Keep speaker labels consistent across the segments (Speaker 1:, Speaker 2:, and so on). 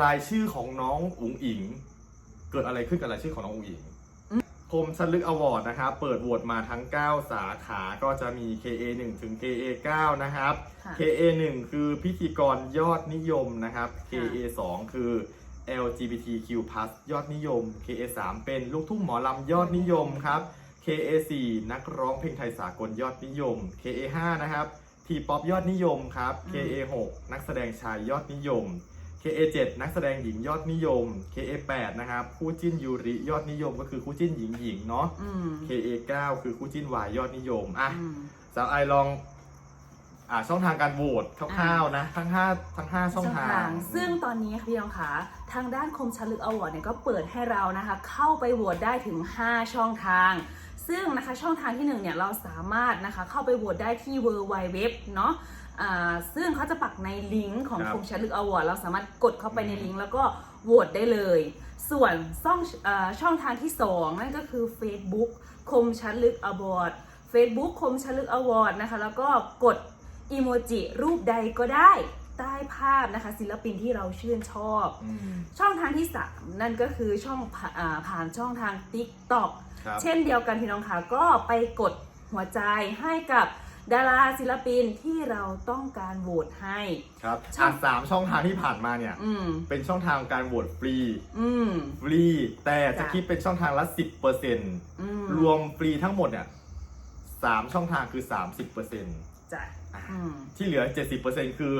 Speaker 1: รายชื่อของน้องอุ๋งอิง เกิดอะไรขึ้นกับรายชื่อของน้องอุ๋งอิงคมชันลึกอวอร์ดนะครับ เปิดโหวตมาทั้ง 9 สาขาก็จะมี KA 1ถึง KA 9นะครับ
Speaker 2: ค่ะ
Speaker 1: KA 1คือพิธีกรยอดนิยมนะครับ KA 2คือ LGBTQ+ ยอดนิยม KA 3เป็นลูกทุ่งหมอลำยอดนิยมครับ KA 4นักร้องเพลงไทยสากลยอดนิยม KA 5นะครับทีป๊อปยอดนิยมครับ KA 6นักแสดงชายยอดนิยม KA 7 นักแสดงหญิงยอดนิยม KA 8 นะครับคู่จิ้นยูริยอดนิยมก็คือคู่จิ้นหญิงหญิงๆเนาะ
Speaker 2: อืม
Speaker 1: KA 9 คือคู่จิ้นวายยอดนิยมอะ
Speaker 2: อืม
Speaker 1: สาวไอลองอ่าช่องทางการโหวตคร่าวๆนะ ทั้งห้าทั้งห้าช่องทาง
Speaker 2: ซึ่งตอนนี้ค่ะพี่น้องคะทางด้านคมชันลึกอวอร์ดเนี่ยก็เปิดให้เรานะคะ เข้าไปโหวตได้ถึง 5 ช่องทาง ซึ่งนะคะช่องทางที่1เนี่ยเราสามารถนะคะเข้าไปโหวตได้ที่ w w w เนาะอ่า ซึ่งเขาจะปักในลิงก์ของ
Speaker 1: ครับ
Speaker 2: คมชันลึกอวอร์ดเราสามารถกดเข้าไปในลิงก์แล้วก็โหวตได้เลย ส่วนช่องอาช่องทางที่ 2 นั่นก็คือ Facebook คมชันลึกอวอร์ด Facebook คมชันลึกอวอร์ดนะคะ แล้วก็กดอีโมจิรูปใดก็ได้ใต้ภาพนะคะ ศิลปินที่เราชื่นชอบ
Speaker 1: อืม
Speaker 2: ช่องทางที่ 3 นั่นก็คือช่องผ่าอ่าผ่านช่องทาง TikTok
Speaker 1: ครับ
Speaker 2: เช่นเดียวกันพี่น้องค่ะก็ไปกดหัวใจให้กับ ดาราศิลปินที่เราต้องการโหวตให้
Speaker 1: ครับ
Speaker 2: ช่อง
Speaker 1: อะสามช่องทางที่ผ่านมาเนี่ย
Speaker 2: อืม
Speaker 1: เป็นช่องทางการโหวตฟรี
Speaker 2: อืม
Speaker 1: ฟรี แต่จะ
Speaker 2: จ้ะ
Speaker 1: คิดเป็นช่องทางละ 10%เปอร์เซ็นต์
Speaker 2: อืม
Speaker 1: รวมฟรีทั้งหมดเนี่ยสามช่องทางคือ 30%เปอร์เซ็นต์
Speaker 2: จ้ะอืม
Speaker 1: ที่เหลือ 70%คือ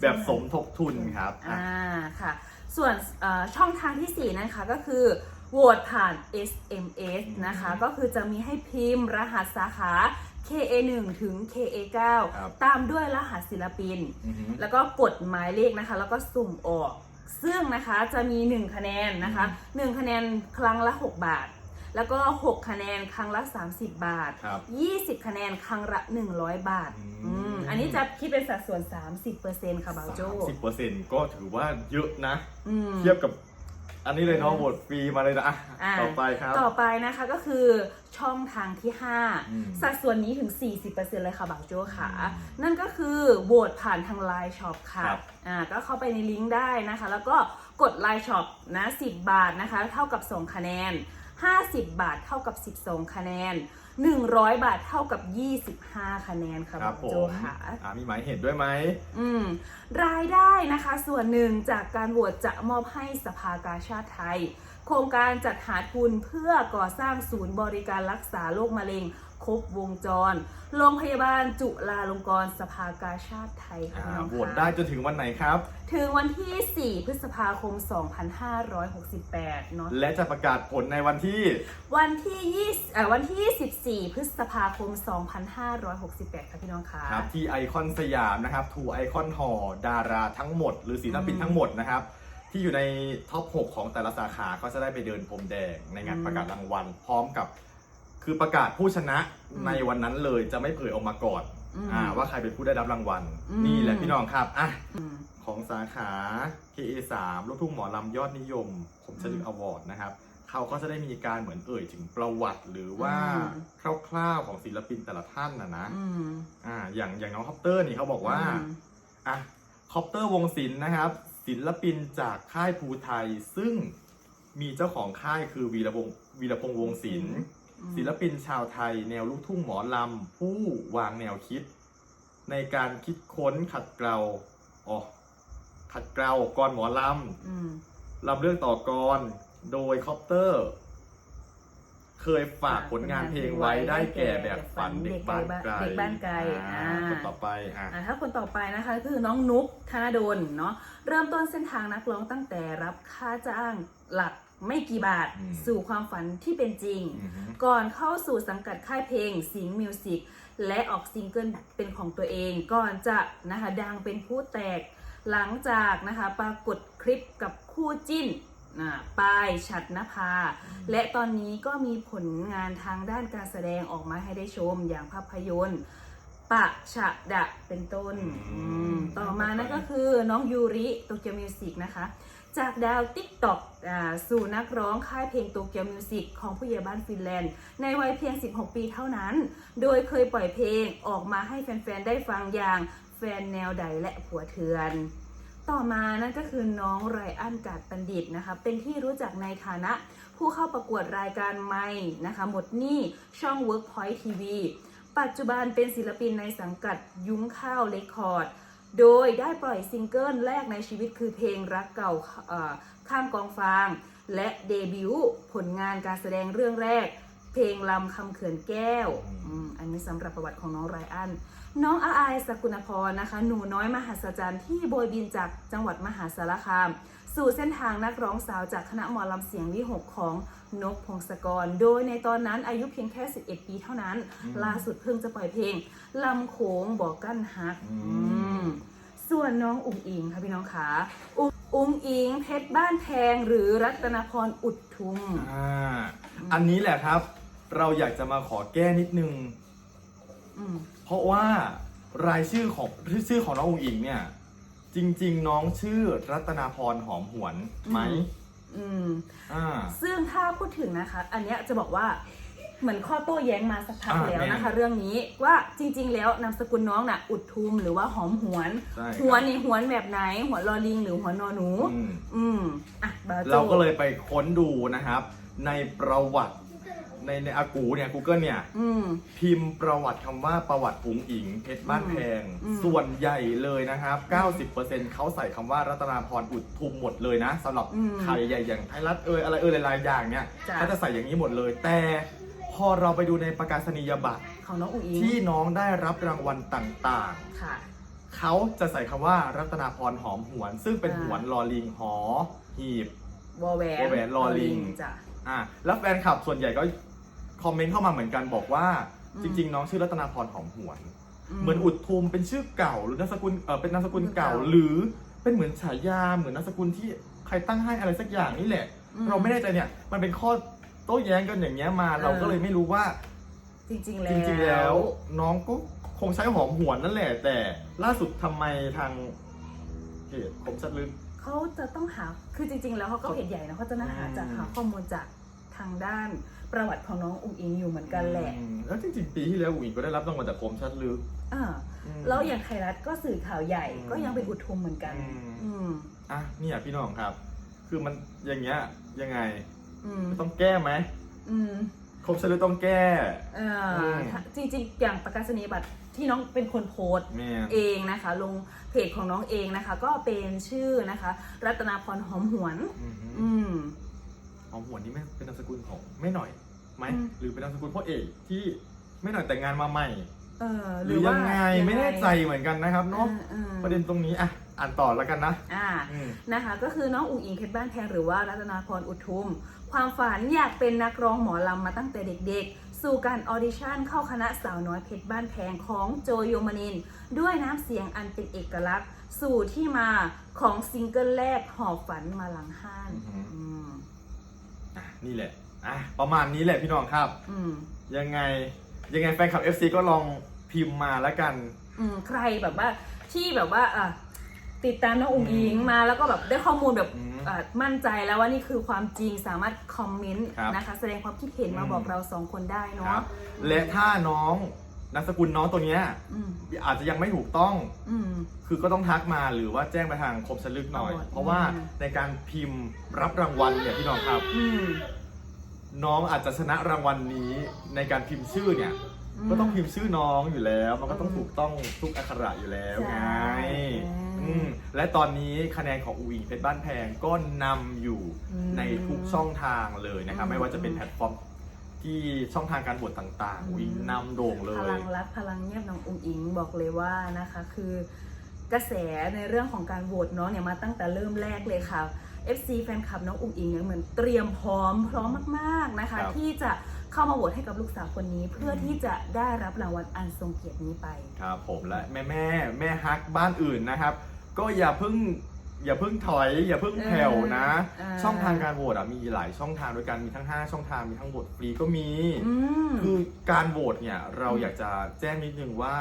Speaker 1: แบบสมทบทุนครับอะ
Speaker 2: อ่าค่ะ ส่วนเอ่อช่องทางที่ 4 นะคะก็คือ โหวตผ่าน SMS นะคะ ก็คือจะมีให้พิมพ์รหัสสาขา KA1 ถึง KA9
Speaker 1: ครับ
Speaker 2: ตามด้วยรหัสศิลปิน
Speaker 1: อือหือ
Speaker 2: แล้วก็กดหมายเลขนะคะ แล้วก็สุ่มออก ซึ่งนะคะจะมี 1 คะแนนนะคะ 1 คะแนนครั้งละ 6 บาท แล้วก็ 6 คะแนนครั้งละ 30 บาท
Speaker 1: ครับ
Speaker 2: 20 คะแนนครั้งละ 100 บาท
Speaker 1: อืม
Speaker 2: อืมอันนี้จะคิดเป็นสัดส่วน 30%ค่ะบาวโจ
Speaker 1: สิบเปอร์เซ็นต์ก็ถือว่าเยอะนะ
Speaker 2: อืม
Speaker 1: เทียบกับ อันนี้เลยเนาะโหวตฟรีมาเลยนะอะ
Speaker 2: อ่า
Speaker 1: ต่อไปครับ
Speaker 2: ต่อไปนะคะก็คือช่องทางที่
Speaker 1: อืม
Speaker 2: 5 สัดส่วนนี้ถึง 40%เลยค่ะบ่าวโจ้ค่ะ
Speaker 1: อืม
Speaker 2: นั่นก็คือโหวตผ่านทาง Line Shop ค่ะ
Speaker 1: ครับ
Speaker 2: อ่าก็เข้าไปในลิงก์ได้นะคะ แล้วก็กด Line Shop นะ 10 บาทนะคะ เท่ากับ 2 คะแนน 50 บาทเท่ากับ 12 คะแนน 100 บาทเท่ากับ 25 คะแนนค่ะ
Speaker 1: ครับ่า
Speaker 2: ว
Speaker 1: บผ
Speaker 2: โจ
Speaker 1: ม
Speaker 2: ค่ะ
Speaker 1: อ่ามีหมายเหตุด้วยไหม
Speaker 2: อืมรายได้นะคะส่วนหนึ่งจากการโหวตจะมอบให้สภากาชาติไทย โครงการจัดหาทุนเพื่อก่อสร้างศูนย์บริการรักษาโรคมะเร็ง ครบวงจร โรงพยาบาลจุฬาลงกรณ์สภากาชาติไทยค่ะ
Speaker 1: อ่า
Speaker 2: พี่น้อง
Speaker 1: โหวต
Speaker 2: คะ
Speaker 1: ได้จนถึงวันไหนครับ
Speaker 2: ถึงวันที่ 4 พฤษภาคม 2568 เนาะ
Speaker 1: และจะประกาศผลในวันที่
Speaker 2: วันที่20เอ่อวันที่24พฤษภาคม 2568 ค่ะพี่น้องคะ
Speaker 1: ครับที่ไอคอนสยามนะครับทูไอคอนหอดาราทั้งหมด หรือศิลปิน
Speaker 2: อืม
Speaker 1: ทั้งหมดนะครับ ที่อยู่ในท็อป 6 ของแต่ละสาขาก็จะได้ไปเดินพรมแดงในงาน
Speaker 2: อืม
Speaker 1: ประกาศรางวัล พร้อมกับ คือประกาศผู้ชนะ
Speaker 2: อืม
Speaker 1: ในวันนั้นเลยจะไม่เผยออกมาก่อน
Speaker 2: อืม
Speaker 1: อ่าว่าใครเป็นผู้ได้รับรางวัล
Speaker 2: อืม
Speaker 1: นี่แหละพี่น้องครับอะ
Speaker 2: อืม
Speaker 1: ของสาขา KA3 ลูกทุ่งหมอลำยอดนิยมคมชลึกอวอร์ดนะครับ เขาก็จะได้มีการเหมือนเอ่ยถึงประวัติหรือว่า
Speaker 2: อืม
Speaker 1: คร่าวๆของศิลปินแต่ละท่านนะนะ
Speaker 2: อืม
Speaker 1: อ่าอย่างอย่างน้องคอปเตอร์นี่เขาบอกว่า
Speaker 2: อืม
Speaker 1: อะคอปเตอร์วงศิลป์นะครับ ศิลปินจากค่ายภูไทย ซึ่งมีเจ้าของค่ายคือวีรวงศ์วีรพงษ์วงศิลป์ ศิลปินชาวไทย แนวลูกทุ่งหมอลำ ผู้วางแนวคิด ในการคิดค้นขัดเกลาอ๋อขัดเกลากรหมอล
Speaker 2: อืมำ
Speaker 1: ลำเรื่องต่อกรโดยคอปเตอร์ เคยฝากผลงานเพลงไว้ได้แก่แบบฝันเด็กบ้านไกล
Speaker 2: เด็กบ้านไกล
Speaker 1: อ่า
Speaker 2: อ่า
Speaker 1: คนต่อไปอะ
Speaker 2: อ่าถ้าคนต่อไปนะคะก็คือน้องนุ๊กธนดลเนาะเริ่มต้นเส้นทางนักร้องตั้งแต่รับค่าจ้างหลัก ไม่กี่บาท
Speaker 1: อืม
Speaker 2: สู่ความฝันที่เป็นจริง
Speaker 1: อือฮึ
Speaker 2: ก่อนเข้าสู่สังกัดค่ายเพลงสิงห์มิวสิกและออกซิงเกิลเป็นของตัวเองก่อนจะนะคะดังเป็นผู้แตก หลังจากนะคะปรากฏคลิปกับคู่จิ้นอ่าปายฉัดนภา และตอนนี้ก็มีผลงานทางด้านการแสดงออกมาให้ได้ชมอย่างภาพยนตร์ ปะฉะดะเป็นต้น
Speaker 1: อืม
Speaker 2: อืมต่อมานั่นก็คือน้องยูริโตเกียวมิวสิกนะคะ จากดาวติ๊กต็อกสู่นักร้องค่ายเพลงโตเกียวมิวสิกของผู้ใหญ่บ้านฟินแลนด์ ในวัยเพียง 16 ปีเท่านั้น โดยเคยปล่อยเพลงออกมาให้แฟน ๆ ได้ฟังอย่างแฟนแนวใดและผัวเถือนต่อมานั่นก็คือน้องไรอันกาดบัณฑิตนะคะ เป็นที่รู้จักในฐานะผู้เข้าประกวดรายการไม่นะคะ หมดหนี้ช่อง Workpoint TV ปัจจุบันเป็นศิลปินในสังกัดยุ้งข้าวเรคคอร์ด โดยได้ปล่อยซิงเกิลแรกในชีวิตคือเพลงรักเก่าข้ามกองฟาง และเดบิวต์ผลงานการแสดงเรื่องแรก เพลงลำคำเขื่อนแก้วอืมอันนี้สำหรับประวัติของน้องไรอัน น้องอาอายสกุณพรนะคะ หนูน้อยมหัศจรรย์ที่โบยบินจากจังหวัดมหาสารคาม สู่เส้นทางนักร้องสาวจากคณะหมอลำเสียงวิหกของนกพงศกร โดยในตอนนั้นอายุเพียงแค่ 11 ปีเท่านั้น
Speaker 1: อืม
Speaker 2: ล่าสุดเพิ่งจะปล่อยเพลงลำโขงบอกกั้นฮัก
Speaker 1: อืม
Speaker 2: อืมส่วนน้องอุ๋งอิงค่ะพี่น้องขาอุอุ๋งอิงเพชรบ้านแพงหรือรัตนพรอุดทุม
Speaker 1: อ่าอันนี้แหละครับ เราอยากจะมาขอแก้นิดนึง
Speaker 2: อืม
Speaker 1: เพราะว่ารายชื่อของชื่อของน้องอุ๋งอิงเนี่ย จริง ๆ น้องชื่อรัตนาพรหอมหวนไหม
Speaker 2: อืม
Speaker 1: อ่า
Speaker 2: ซึ่งถ้าพูดถึงนะคะ อันเนี้ยจะบอกว่าเหมือนข้อโต้แย้งมาสักพัก
Speaker 1: อ่า
Speaker 2: แล้วนะคะ
Speaker 1: แม่
Speaker 2: เรื่องนี้ว่าจริง ๆ แล้วนามสกุลน้องน่ะ อุดทุมหรือว่าหอมหวน
Speaker 1: ใช่ครับ
Speaker 2: หวนนี่หวนแบบไหน หัวลอลิงหรือหัวนอหนู
Speaker 1: อืม
Speaker 2: อืมอะบาโจ
Speaker 1: เราก็เลยไปค้นดูนะครับ ในประวัติ ในในอากูเนี่ย Google เนี่ย
Speaker 2: อืม
Speaker 1: พิมพ์ประวัติคำว่าประวัติอุ๋งอิงเพชรบ้านแพง
Speaker 2: อืม
Speaker 1: ส่วนใหญ่เลยนะครับ 90%เขาใส่คำว่ารัตนาพรอุดทุมหมดเลยนะสำหรับ
Speaker 2: อืม
Speaker 1: ใครใหญ่อย่างไทยรัฐเอยอะไรเอยหลายๆอย่างเนี่ย
Speaker 2: จ้ะ
Speaker 1: เขาจะใส่อย่างนี้หมดเลย แต่พอเราไปดูในประกาศนียบัตร
Speaker 2: ของน้องอุ๋งอิง
Speaker 1: ที่น้องได้รับรางวัลต่าง
Speaker 2: ค่ะ
Speaker 1: ๆ เขาจะใส่คำว่ารัตนาพรหอมหวน ซึ่งเป็น
Speaker 2: อ่า
Speaker 1: หวนลอลิงหอหีบ
Speaker 2: วอแหวน
Speaker 1: วอแหวนลอลิง
Speaker 2: จ้ะ
Speaker 1: อะแล้วแฟนคลับส่วนใหญ่ก็ คอมเมนต์เข้ามาเหมือนกันบอกว่า
Speaker 2: อืม
Speaker 1: จริง ๆ น้องชื่อรัตนาพรหอมหวน เหมือนอุดทุมเป็นชื่อเก่าหรือนามสกุลเออเป็นนามสกุลเก่า
Speaker 2: เก่า
Speaker 1: หรือเป็นเหมือนฉายาเหมือนนามสกุลที่ใครตั้งให้อะไรสักอย่างนี่แหละ
Speaker 2: อืม
Speaker 1: เราไม่แน่ใจเนี่ย มันเป็นข้อโต้แย้งกันอย่างเงี้ยมา
Speaker 2: เออ
Speaker 1: เราก็เลยไม่รู้ว่า
Speaker 2: จริงๆ
Speaker 1: จ
Speaker 2: แล้ว
Speaker 1: ริงๆแล้วน้องก็คงใช้หอมหวนนั่นแหละ แต่ล่าสุดทำไมทางเพจคมชัดลึก
Speaker 2: เขาจะต้องหา คือจริง ๆ แล้วเขาก็
Speaker 1: เขา
Speaker 2: เพจใหญ่นะเขาจะน่าหา
Speaker 1: อืม
Speaker 2: จากหาข้อมูลจากทางด้าน ประวัติของน้องอุ๋งอิงอยู่เหมือนกันแหละ
Speaker 1: อืมแล้วจริงๆปีที่แล้วอุ๋งอิงก็ได้รับรางวัลจากคมชัดลึก
Speaker 2: อ่า
Speaker 1: อืม
Speaker 2: แล้วอย่างไทยรัฐก็สื่อข่าวใหญ่
Speaker 1: อืม
Speaker 2: ก็ยังเป็นอุทุมเหมือนกัน
Speaker 1: อืม
Speaker 2: อืม
Speaker 1: อะเนี่ยพี่น้องครับ คือมันอย่างเงี้ยยังไง
Speaker 2: อืม
Speaker 1: ต้องแก้ไหม
Speaker 2: อืม
Speaker 1: คมชัดลึกต้องแก้
Speaker 2: เอ่อ
Speaker 1: อืม
Speaker 2: ถ้าจริงๆ อย่างประกาศนียบัตรที่น้องเป็นคนโพสต์
Speaker 1: แม่
Speaker 2: เองนะคะลงเพจของน้องเองนะคะ ก็เป็นชื่อนะคะ รัตนาพรหอมหวน
Speaker 1: อืม
Speaker 2: อืม
Speaker 1: หอมหวนนี่ไม่เป็นนามสกุลของไม่หน่อยไหม
Speaker 2: อืม
Speaker 1: หรือเป็นนามสกุลพ่อเอกที่ไม่หน่อยแต่งงานมาใหม่
Speaker 2: เออ
Speaker 1: หรือยังไงไม่แน่ใจเหมือนกันนะครับเนาะ
Speaker 2: ออออ
Speaker 1: ประเด็นตรงนี้อะอ่านต่อแล้วกันนะ
Speaker 2: อ่า
Speaker 1: อืม
Speaker 2: นะคะก็คือน้องอุ๋งอิงเพชรบ้านแพงหรือว่ารัตนาพรอุทุม ความฝันอยากเป็นนักร้องหมอลำมาตั้งแต่เด็กๆ สู่การออดิชั่นเข้าคณะสาวน้อยเพชรบ้านแพงของโจโยมนินทร์ด้วยน้ำเสียงอันเป็นเอกลักษณ์ สู่ที่มาของซิงเกิลแรกหอบฝันมาหลังห้าน
Speaker 1: อือหือ
Speaker 2: อืม
Speaker 1: อะ นี่แหละอะประมาณนี้แหละพี่น้องครับ
Speaker 2: อืม
Speaker 1: ยังไงยังไงแฟนคลับ FC ก็ลองพิมพ์มาแล้วกัน
Speaker 2: อืมใครแบบว่าที่แบบว่าอะติดตามน้องอุ๋งอิง
Speaker 1: อืม
Speaker 2: มาแล้วก็แบบได้ข้อมูลแบบ
Speaker 1: อืม
Speaker 2: อะมั่นใจแล้วว่านี่คือความจริงสามารถคอมเมนต์
Speaker 1: ครับ
Speaker 2: นะคะ แสดงความคิดเห็นมา
Speaker 1: อืม
Speaker 2: บอกเราสองคนได้
Speaker 1: ครั
Speaker 2: เนาะ
Speaker 1: บและถ้าน้อง นามสกุลน้องตัวเนี้ย
Speaker 2: อืม
Speaker 1: อาจจะยังไม่ถูกต้อง
Speaker 2: อืม
Speaker 1: คือก็ต้องทักมาหรือว่าแจ้งไปทางคมสลึกหน่อย
Speaker 2: เอาหมด
Speaker 1: เพราะว่า
Speaker 2: อืม
Speaker 1: ในการพิมพ์รับรางวัลเนี่ยพี่น้องครับ
Speaker 2: อืม
Speaker 1: น้องอาจจะชนะรางวัลนี้ในการพิมพ์ชื่อเนี่ย ก็ต้องพิมพ์ชื่อน้องอยู่แล้ว มันก็ต้อง
Speaker 2: อืม
Speaker 1: ถูกต้องทุกอักขระอยู่แล้วไง
Speaker 2: ใช่
Speaker 1: อืมและตอนนี้คะแนนของอูอิงเพชรบ้านแพงก็นำอยู่
Speaker 2: อืม
Speaker 1: ในทุกช่องทางเลยนะครับ
Speaker 2: อืม
Speaker 1: ไม่ว่าจะเป็นแพลตฟอร์ม ที่ช่องทางการบวชต่างๆ
Speaker 2: อืม
Speaker 1: อูอิงนำโด่งเล
Speaker 2: พ
Speaker 1: ย
Speaker 2: ลังรักพลังเงียบน้องอุ๋งอิงบอกเลยว่านะคะคือกระแสในเรื่องของการโหวตเนาะเนี่ยมาตั้งแต่เริ่มแรกเลยค่ะ FC แฟนคลับน้องอุ๋งอิงเนี่ยเหมือนเตรียมพร้อมพร้อมมากๆนะคะ
Speaker 1: ครับ
Speaker 2: ที่จะเข้ามาโหวตให้กับลูกสาวคนนี้ เพื่อที่จะได้รับรางวัลอันทรงเกียรตินี้ไป
Speaker 1: ครับผมและแม่แม่แม่ฮักบ้านอื่นนะครับ ก็อย่าเพิ่ง อย่าเพิ่งถอย อย่าเพิ่งแผ่วนะ
Speaker 2: เออ
Speaker 1: ช่องทางการโหวตอะมีหลายช่องทางด้วยกันมีทั้ง 5 ช่องทางมีทั้งโหวตฟรีก็มี
Speaker 2: อืม
Speaker 1: คือการโหวตเนี่ยเรา
Speaker 2: อืม
Speaker 1: อยากจะแจ้งนิดนึงว่า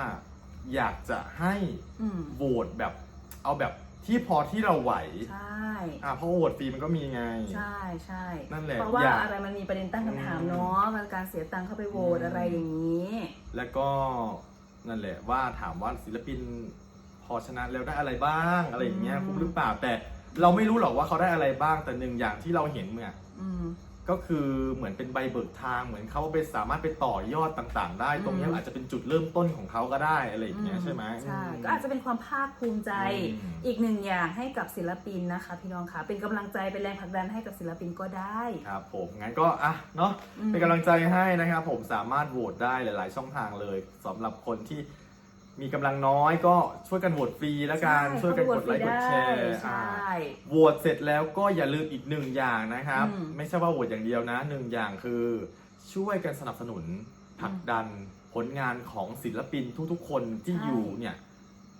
Speaker 1: อยากจะให้
Speaker 2: อืม
Speaker 1: โหวตแบบเอาแบบที่พอที่เราไหว
Speaker 2: ใช่
Speaker 1: อะเพราะโหวตฟรีมันก็มีไง
Speaker 2: ใช่ใช่
Speaker 1: นั่นแหละ
Speaker 2: เพราะว่า
Speaker 1: อยาก
Speaker 2: อะไรมันมีประเด็นตั้งคำถาม
Speaker 1: อืม
Speaker 2: เนาะการเสียตังค์เข้าไปโหวต
Speaker 1: อืม
Speaker 2: อะไรอย่างนี้
Speaker 1: แล้วก็นั่นแหละว่าถามว่าศิลปิน พพอชนะแล้วได้อะไรบ้างอะไรอย่างเงี้ย
Speaker 2: อืม
Speaker 1: คุ้มหรือเปล่าแต่เราไม่รู้หรอกว่าเขาได้อะไรบ้างแต่หนึ่งอย่างที่เราเห็นเนี่ย
Speaker 2: อืม
Speaker 1: ก็คือเหมือนเป็นใบเบิกทางเหมือนเขาไปสามารถไปต่อยอดต่างๆ ได้
Speaker 2: อืม
Speaker 1: ตรงเนี้ยอาจจะเป็นจุดเริ่มต้นของเขาก็ได้อะไรอย่างเงี้ยใช่ไหม
Speaker 2: ใช่
Speaker 1: อืม
Speaker 2: ก็อาจจะเป็นความภาคภูมิใจ
Speaker 1: อืม
Speaker 2: อีกหนึ่งอย่างให้กับศิลปินนะคะ พี่น้องคะเป็นกำลังใจเป็นแรงผลักดันให้กับศิลปินก็ได้
Speaker 1: ครับผมงั้นก็อะเนาะ
Speaker 2: อืม
Speaker 1: เป็นกำลังใจให้นะครับผมสามารถโหวตได้หลาย ๆ ช่องทางเลยสำหรับคนที่ มีกำลังน้อยก็ช่วยกันโหวตฟรีแล้วกัน
Speaker 2: ใช่
Speaker 1: ช่วยกันกดไลค์กดแชร์
Speaker 2: ใช่
Speaker 1: อ่าโหวตเสร็จแล้วก็อย่าลืมอีกหนึ่งอย่างนะครับ
Speaker 2: อืม
Speaker 1: ไม่ใช่ว่าโหวตอย่างเดียวนะหนึ่งอย่างคือ ช่วยกันสนับสนุนผลักดันผลงานของศิลปินทุกๆ คนที่
Speaker 2: ใช่
Speaker 1: อยู่เนี่ย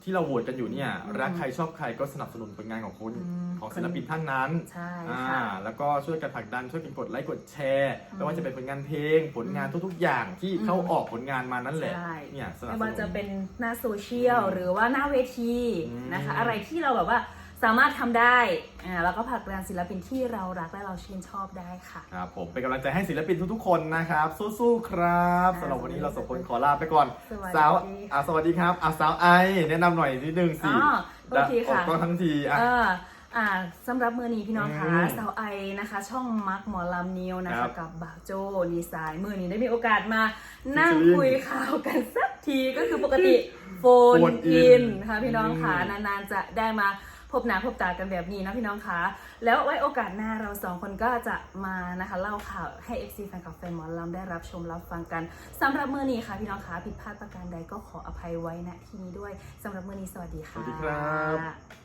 Speaker 1: ที่เราโหวตกันอยู่เนี่ย
Speaker 2: อืม
Speaker 1: รักใครชอบใครก็สนับสนุนผลงานของคน
Speaker 2: อืม
Speaker 1: ของศิลปินท่านนั้น
Speaker 2: ใช่
Speaker 1: อ่า
Speaker 2: ค่ะ
Speaker 1: แล้วก็ช่วยกันผลักดันช่วยกันกดไลค์กดแชร์
Speaker 2: อืม
Speaker 1: ไม่ว่าจะเป็นผลงานเพลง ผลงานทุกๆ อย่างที่
Speaker 2: อืม
Speaker 1: เขาออกผลงานมานั่นแหละ
Speaker 2: ใช่
Speaker 1: เนี่ยสนับ
Speaker 2: ไม่
Speaker 1: ส
Speaker 2: ว่า
Speaker 1: นุ
Speaker 2: จะ
Speaker 1: น
Speaker 2: เป็นหน้าโซเชียล
Speaker 1: อืม
Speaker 2: หรือว่าหน้าเวที
Speaker 1: อืม
Speaker 2: นะคะ อะไรที่เราแบบว่า สามารถทำได้อ่าแล้วก็ผลักดันศิลปินที่เรารักและเราชื่นชอบได้ค่ะ
Speaker 1: ครับผมเป็นกำลังใจให้ศิลปินทุกๆคนนะครับ สู้ๆครับ
Speaker 2: ค่ะ
Speaker 1: สำหรับวันนี้เราสองคนขอลาไปก่อน
Speaker 2: สวัสดี
Speaker 1: สาว
Speaker 2: ค่ะ
Speaker 1: อะสวัสดีครับอะสาวไอ แนะนำหน่อยนิดนึงสิ
Speaker 2: อ๋อโอเค
Speaker 1: ออก
Speaker 2: ค่ะ
Speaker 1: กล้องทั้งทีอะ
Speaker 2: เอออ่าสำหรับมือนี้พี่น้องคะ
Speaker 1: อืม
Speaker 2: สาวไอนะคะ ช่องมักหมอลำนิวนะ
Speaker 1: ครั
Speaker 2: คะ
Speaker 1: บ
Speaker 2: กับบ่าวโจดีไซน์มือนี้ได้มีโอกาสมานั่ง
Speaker 1: Featuring
Speaker 2: คุยข่าวกันสักทีก็คือปกติโฟน
Speaker 1: โฟนอิ
Speaker 2: อิน
Speaker 1: น
Speaker 2: ค่ะพี่น้องค่ะ
Speaker 1: อืม
Speaker 2: นานๆจะได้มา พบหน้าพบตากันแบบนี้นะพี่น้องคะแล้วไว้โอกาสหน้าเราสองคนก็จะมานะคะเล่าข่าวให้ FC แฟนคลับแฟนหมอลำได้รับชมรับฟังกันสำหรับมือนี้ค่ะพี่น้องคะผิดพลาดประการใดก็ขออภัยไว้ณที่นี้ด้วยสำหรับมือนี้สวัสดีค่ะส
Speaker 1: วัสดีครับ